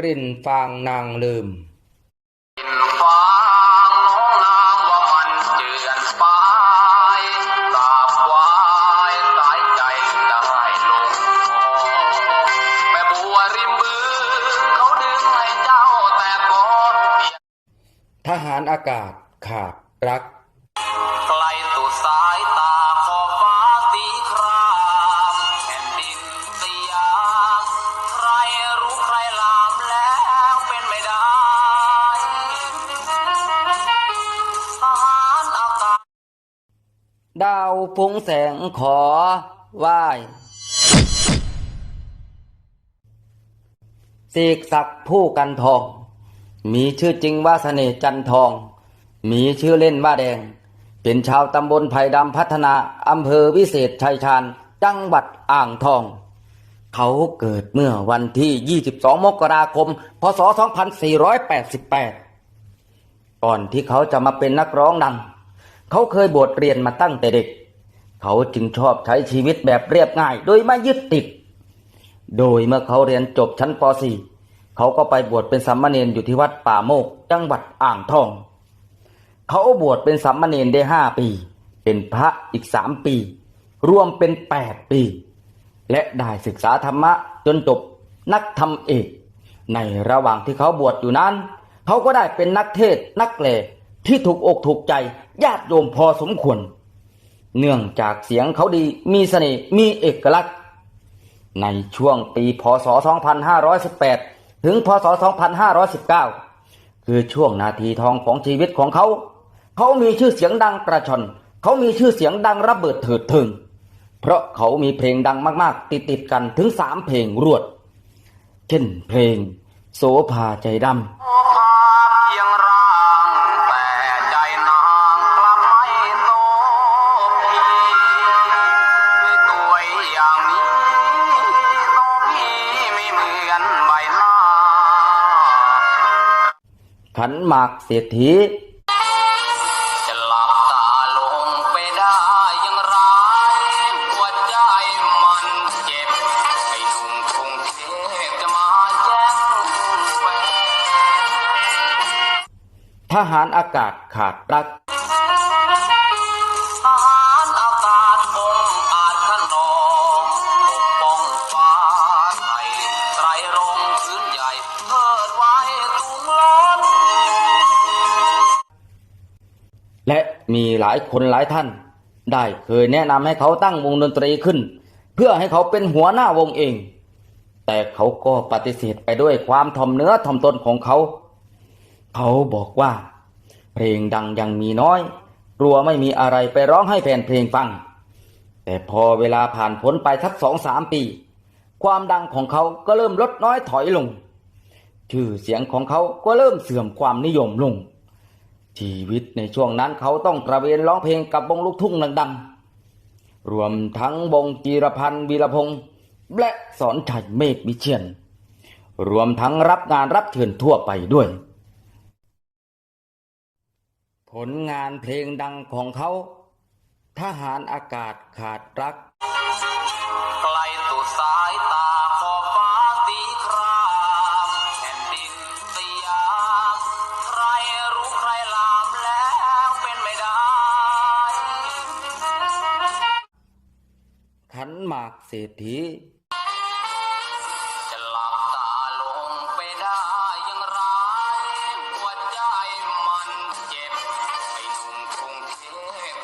กลิ่นฟางนางลืมฟางน้องนางว่ามันเดาวพุงแสงขอไหว้สีกศักดิ์ผู้กันทอง มีชื่อจริงว่าเสน่ห์จันทอง มีชื่อเล่นว่าแดง เป็นชาวตำบลไผ่ดำพัฒนาอำเภอวิเศษชัยชาญ จังหวัดอ่างทอง เขาเกิดเมื่อวันที่ 22 มกราคม พศ 2488 ก่อนที่เขาจะมาเป็นนักร้องดัง เขาเคยบวชเรียนมาตั้งแต่เด็ก เขาจึงชอบใช้ชีวิตแบบเรียบง่าย โดยไม่ยึดติด โดยเมื่อเขาเรียนจบชั้นป .4 เขาก็ไปบวชเป็นสามเณรอยู่ที่วัดป่าโมก จังหวัดอ่างทอง เขาบวชเป็นสามเณรได้ห้าปี เป็นพระอีกสามปี รวมเป็นแปดปี และได้ศึกษาธรรมะจนจบนักธรรมเอก ในระหว่างที่เขาบวชอยู่นั้น เขาก็ได้เป็นนักเทศนักแปล ที่ถูกอกถูกใจญาติโยมพอสมควร เนื่องจากเสียงเขาดีมีเสน่ห์มีเอกลักษณ์ ในช่วงปีพศ 2518 ถึงพศ 2519 คือช่วงนาทีทองของชีวิตของเขา เขามีชื่อเสียงดังกระชอนเขามีชื่อเสียงดังระเบิดเถิดเทิงเพราะเขามีเพลงดังมากๆ ติดติดๆกันถึงสามเพลงรวด เช่นเพลง โสภาใจดำ ขันหมากเศรษฐีจะหลับตาลงไปได้อย่างไรหัวใจมันเจ็บไอ้หนุ่มกรุงเทพจะมาแย่งแฟนทหารอากาศขาดรัก และมีหลายคนหลายท่าน ได้เคยแนะนำให้เขาตั้งวงดนตรีขึ้น เพื่อให้เขาเป็นหัวหน้าวงเอง แต่เขาก็ปฏิเสธไปด้วยความถ่อมเนื้อถ่อมตนของเขา เขาบอกว่า เพลงดังยังมีน้อย กลัวไม่มีอะไรไปร้องให้แฟนเพลงฟัง แต่พอเวลาผ่านพ้นไปสักสองสามปี ความดังของเขาก็เริ่มลดน้อยถอยลงชื่อเสียงของเขาก็เริ่มเสื่อมความนิยมลง ชีวิตในช่วงนั้นเขาต้องตระเวนร้องเพลงกับวงลูกทุ่งดังๆ รวมทั้งวงจีรพันธ์วีรพงษ์และสอนชัยเมฆวิเชียน รวมทั้งรับงานรับเชิญทั่วไปด้วย ผลงานเพลงดังของเขาทหารอากาศขาดรัก ไกลตุสาย พ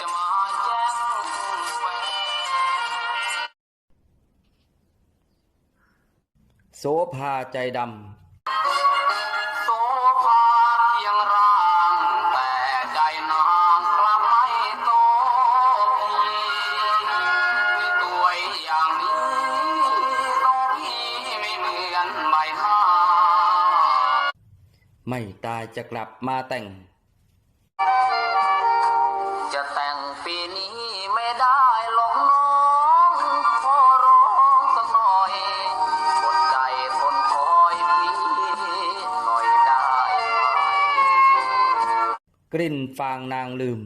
จะมาแย่งแฟนโสภาใจดำโสภาเพียงร่างแต่ใจนาง ไม่ตายจะกลับมาแต่ง จะแต่งปีนี้ไม่ได้หรอกน้องขอร้องสักหน่อยอดใจทนคอยพี่หน่อยได้ไหมกลิ่นฟางนางลืม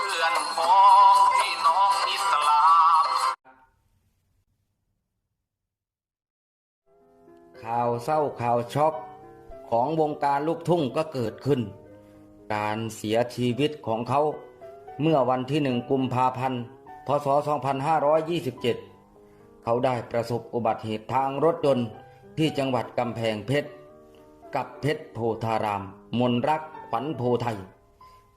เพื่อนของพี่น้องอิสลามข่าวเศร้าข่าวช็อกของวงการลูกทุ่งก็เกิดขึ้น การเสียชีวิตของเขาเมื่อวันที่หนึ่งกุมภาพันธ์ พศ 2527 เขาได้ประสบอุบัติเหตุทางรถยนต์ที่จังหวัดกำแพงเพชร กับเพชรโพธาราม มนรักขวัญโพไทย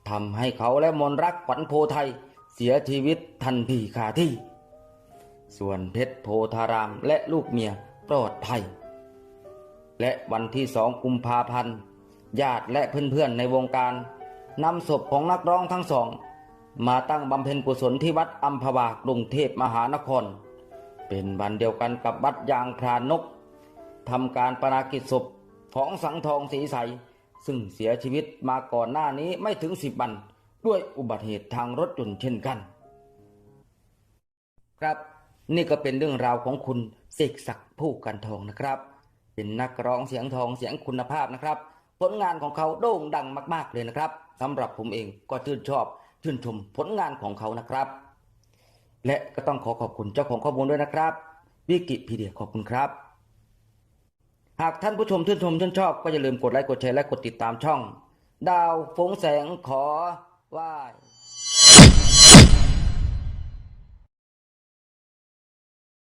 ทำให้เขาและมนรักขวัญโพไทยเสียชีวิตทันทีคาที่ ส่วนเพชรโพธารามและลูกเมียปลอดภัย และวันที่สองกุมภาพันธ์ ญาติและเพื่อนๆในวงการนำศพของนักร้องทั้งสอง มาตั้งบำเพ็ญกุศลที่วัดอัมพวากรุงเทพมหานคร เป็นวันเดียวกันกับวัดยางพรานกทำการปรากิจศพของสังทองสีใส ซึ่งเสียชีวิตมาก่อนหน้านี้ไม่ถึงสิบวัน ด้วยอุบัติเหตุทางรถยนต์เช่นกัน ครับนี่ก็เป็นเรื่องราวของคุณเสกศักดิ์ผู้กันทองนะครับ เป็นนักร้องเสียงทองเสียงคุณภาพนะครับ ผลงานของเขาโด่งดังมาก ๆเลยนะครับสำหรับผมเองก็ชื่นชอบ ชื่นชมผลงานของเขานะครับ และก็ต้องขอขอบคุณเจ้าของข้อมูลด้วยนะครับ วิกิพีเดียขอบคุณครับ หากท่านผู้ชมชื่นชมชื่นชอบ ก็อย่าลืมกดไลค์กดแชร์และกดติดตามช่อง ดาวฟงแสงขอไหว้